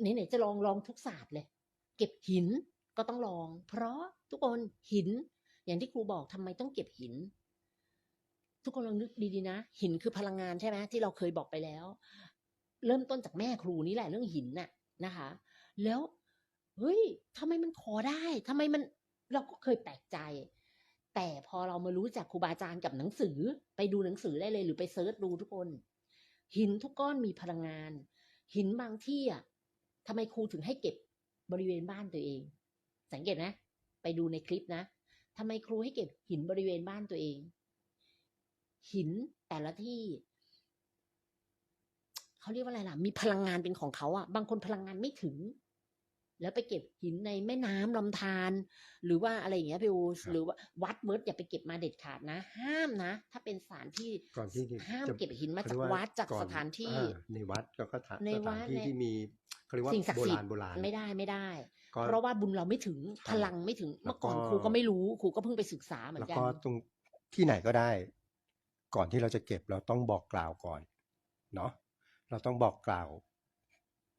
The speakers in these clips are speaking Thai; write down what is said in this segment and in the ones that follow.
ไหนๆจะลองลองทุกศาสตร์เลย เก็บหินก็ต้องลอง เพราะทุกคนหิน อย่างที่ครูบอกทำไมต้องเก็บหิน ทุกคนลองนึกดีๆนะ หินคือพลังงานใช่ไหมที่เราเคยบอกไปแล้ว เริ่มต้นจากแม่ครูนี่แหละเรื่องหินน่ะนะคะ แล้วเฮ้ยทำไมมันขอได้ทำไมมันเราก็เคยแปลกใจ แต่พอเรามารู้จากครูบาอาจารย์กับหนังสือ ไปดูหนังสือได้เลยหรือไปเซิร์ชดูทุกคน หินทุกก้อนมีพลังงาน หินบางที่อะ ทำไมครูถึงให้เก็บบริเวณบ้านตัวเอง สังเกตนะ ไปดูในคลิปนะทำไมครูให้เก็บหินบริเวณบ้านตัวเอง หินแต่ละที่เขาเรียกว่าอะไรล่ะ มีพลังงานเป็นของเขาอะ บางคนพลังงานไม่ถึง แล้วไปเก็บหินในแม่น้ำลำธารหรือว่าอะไรอย่างเงี้ยพี่อูครับหรือว่าวัดเวิร์ดอย่าไปเก็บมาเด็ดขาดนะ ห้ามนะ ถ้าเป็นสถานที่ก่อนที่จะห้ามจะเก็บหินมาเขจากเรียวัดจากก่อสถานที่อ่ในวัดแล้วก็สถานในสวัถานดที่ในที่มี เขาเรียกว่าสิ่งศักโบดิ์สิทราณธิ์โบราณไม่ได้ไม่ได้ก็เพราะว่าบุญเราไม่ถึงใช่พลังไม่ถึงแล้วเมื่อก่อนก็ครูก็ไม่รู้ครูก็เพิ่งไปศึกษาเหมือแล้วนกัก็นตรงที่ไหนก็ได้ ก่อนที่เราจะเก็บเราต้องบอกกล่าวก่อนเนาะเราต้องบอกกล่าว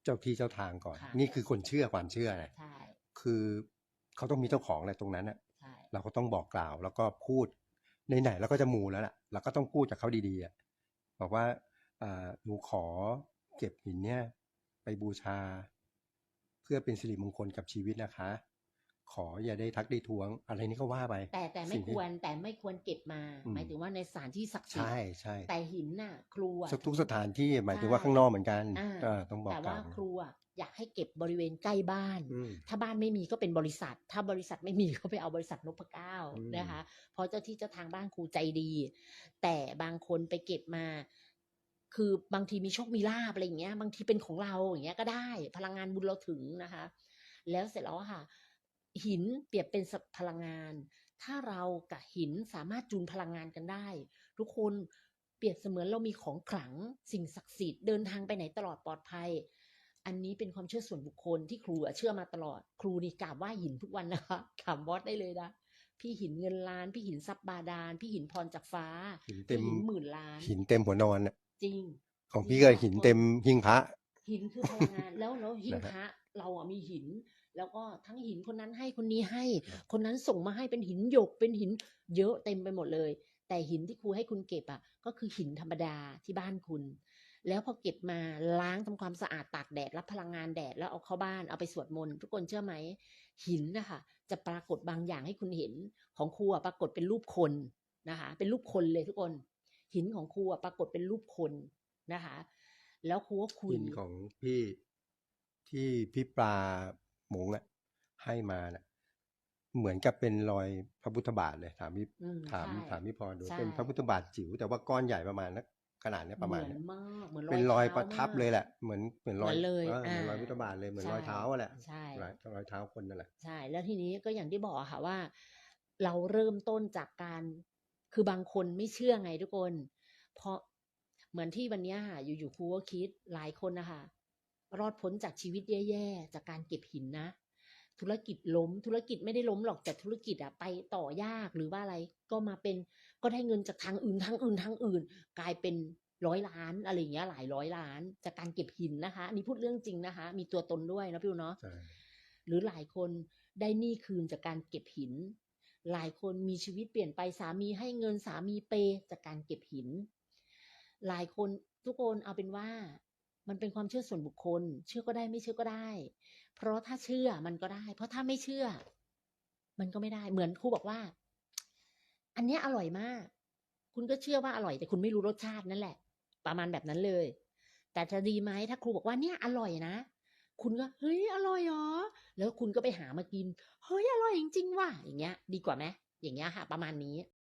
เจ้าที่เจ้าทางก่อนค่ะนี่คือคนเชื่อความเชื่อนะใช่คือเขาต้องมีเจ้าของอะไรตรงนั้นน่ะใช่เราก็ต้องบอกกล่าวแล้วก็พูดในไหนๆเราก็จะมูแล้วล่ะเราก็ต้องพูดกับเขาดีๆอะบอกว่าอ่าหนูขอเก็บหินเนี่ย ไปบูชา เพื่อเป็นสิริมงคลกับชีวิตนะคะ ขออย่าได้ทักได้ทวง อะไรนี้ก็ว่าไป แต่แต่ไม่สิ่งคที่วรแต่ไม่ควรเก็บมาอืมหมายถึงว่าในสถานที่ศักดิ์สิทใช่ธิ์ใช่แต่หินน่ะ ครูอะสักทุกสถานที่หมายถึงว่าใช่ข้างนอกเหมือนกันอ่าเออต้องบอกแต่กว่าล่าวครูอะอยากให้เก็บบริเวณใกล้บ้านอืมถ้าบ้านไม่มีก็เป็นบริษัท ถ้าบริษัทไม่มีก็ไปเอาบริษัทนพเก้าอืมนะคะ เพราะเจ้าที่เจ้าทางบ้านครูใจดี แต่บางคนไปเก็บมา คือบางทีมีโชคมีลาบอะไรอย่างเงี้ย บางทีเป็นของเราอย่างเงี้ยก็ได้ พลังงานบุญเราถึงนะคะ แล้วเสร็จแล้วอะค่ะ หินเปรียบเป็นพลังงาน ถ้าเรากับหินสามารถจูนพลังงานกันได้ ทุกคนเปรียบเสมือนเรามีของขลังสิ่งศักดิ์สิทธิ์เดินทางไปไหนตลอดปลอดภัย อันนี้เป็นความเชื่อส่วนบุคคลที่ครูอะเชื่อมาตลอด ครูนี่กราบไหว้หินทุกวันนะคะถามบอสได้เลยนะพี่หินเงินล้าน พี่หินทรัพย์บาดาล พี่หินพรจากฟ้าหินเต็มพี่หินหมื่นล้าน หินเต็มหัวนอนน่ะ จริง ของพี่ก็หินเต็มหิ้งพระ หินคือพลังงานแล้วแล้วหินนะฮะพระเราอะมีหิน แล้วก็ทั้งหินคนนั้นให้คนนี้ให้ คนนั้นส่งมาให้เป็นหินหยกเป็นหินเยอะเต็มไปหมดเลย แต่หินที่ครูให้คุณเก็บอะ ก็คือหินธรรมดาที่บ้านคุณ แล้วพอเก็บมาล้างทำความสะอาดตากแดดรับพลังงานแดดแล้วเอาเข้าบ้านเอาไปสวดมนต์ทุกคนเชื่อไหมหินนะคะจะปรากฏบางอย่างให้คุณเห็นของครูอะปรากฏเป็นรูปคนนะคะ เป็นรูปคนเลยทุกคน หินของครูอะปรากฏเป็นรูปคนนะคะ แล้วครูก็คุยหินของพี่ที่พี่ปลาหมงอะให้มาน่ะ เหมือนกับเป็นรอยพระพุทธบาทเลยถามพี่อืมถามใช่ถามพี่พรดูใช่เป็นพระพุทธบาทจิ๋วแต่ว่าก้อนใหญ่ประมาณนักขนาดเนี้ยประมาณเหมืเนี้อยนมากเหมือนรอยเป็นรอยท้าประทับมากเลยแหละ เหมือนเหมือนรอยเหมือนเลยออเหมือนรอยอ่าพุทธบาทเลยเหมือนใช่รอยเท้าอะแหละใช่รอยรอยเท้าคนนั่นแหละใช่ แล้วทีนี้ก็อย่างที่บอกอะค่ะว่า เราเริ่มต้นจากการ คือบางคนไม่เชื่อไงทุกคน เพราะเหมือนที่วันเนี้ยค่ะ อยู่ๆครูก็คิดหลายคนนะคะรอดพ้นจากชีวิตแย่ๆ จากการเก็บหินนะ ธุรกิจล้ม ธุรกิจไม่ได้ล้มหรอกแต่ธุรกิจอะไปต่อยากหรือว่าอะไร ก็มาเป็นก็ได้เงินจากทางอื่นทางอื่นทางอื่น กลายเป็นร้อยล้านอะไรอย่างเงี้ยหลายร้อยล้าน จากการเก็บหินนะคะอันนี้พูดเรื่องจริงนะคะ มีตัวตนด้วยนะพี่อูเนาะใช่หรือหลายคนได้หนี้คืนจากการเก็บหิน หลายคนมีชีวิตเปลี่ยนไปสามีให้เงินสามีเปยจากการเก็บหิน หลายคนทุกคนเอาเป็นว่า มันเป็นความเชื่อส่วนบุคคล เชื่อก็ได้ไม่เชื่อก็ได้ เพราะถ้าเชื่อมันก็ได้ เพราะถ้าไม่เชื่อ มันก็ไม่ได้เหมือนครูบอกว่า อันนี้อร่อยมาก คุณก็เชื่อว่าอร่อยแต่คุณไม่รู้รสชาตินั่นแหละ ประมาณแบบนั้นเลย แต่จะดีไหมถ้าครูบอกว่าเนี่ยอร่อยนะ คุณก็เฮ้ยอร่อยเหรอ แล้วคุณก็ไปหามากิน เฮ้ยอร่อยจริงๆว่ะอย่างเงี้ย ดีกว่าไหมอย่างเงี้ยค่ะ ประมาณนี้